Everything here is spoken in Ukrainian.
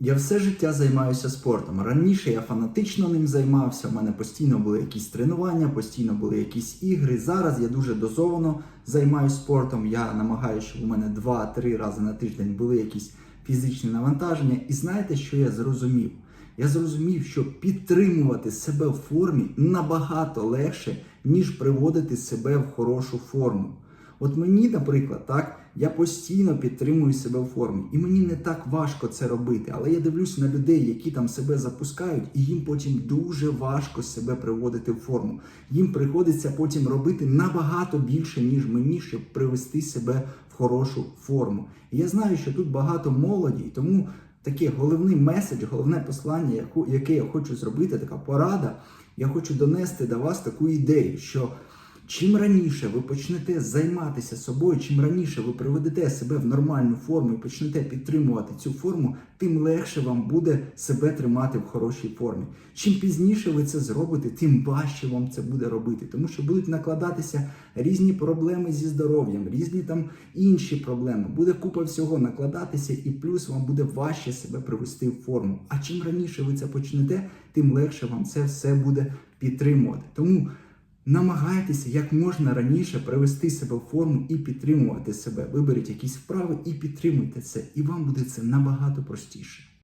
Я все життя займаюся спортом. Раніше я фанатично ним займався. У мене постійно були якісь тренування, постійно були якісь ігри. Зараз я дуже дозовано займаюся спортом. Я намагаюся, щоб у мене 2-3 рази на тиждень були якісь фізичні навантаження. І знаєте, що я зрозумів? Я зрозумів, що підтримувати себе в формі набагато легше, ніж приводити себе в хорошу форму. От мені, наприклад, так, я постійно підтримую себе в формі, і мені не так важко це робити. Але я дивлюсь на людей, які там себе запускають, і їм потім дуже важко себе приводити в форму. Їм приходиться потім робити набагато більше, ніж мені, щоб привести себе в хорошу форму. І я знаю, що тут багато молоді, тому такий головний меседж, головне послання, яке я хочу зробити, така порада. Я хочу донести до вас таку ідею, що чим раніше ви почнете займатися собою, чим раніше ви приведете себе в нормальну форму і почнете підтримувати цю форму, тим легше вам буде себе тримати в хорошій формі. Чим пізніше ви це зробите, тим важче вам це буде робити, тому що будуть накладатися різні проблеми зі здоров'ям, різні там інші проблеми. Буде купа всього накладатися, і плюс вам буде важче себе привести в форму. А чим раніше ви це почнете, тим легше вам це все буде підтримувати. Тому намагайтеся як можна раніше привести себе в форму і підтримувати себе. Виберіть якісь вправи і підтримуйте це, і вам буде це набагато простіше.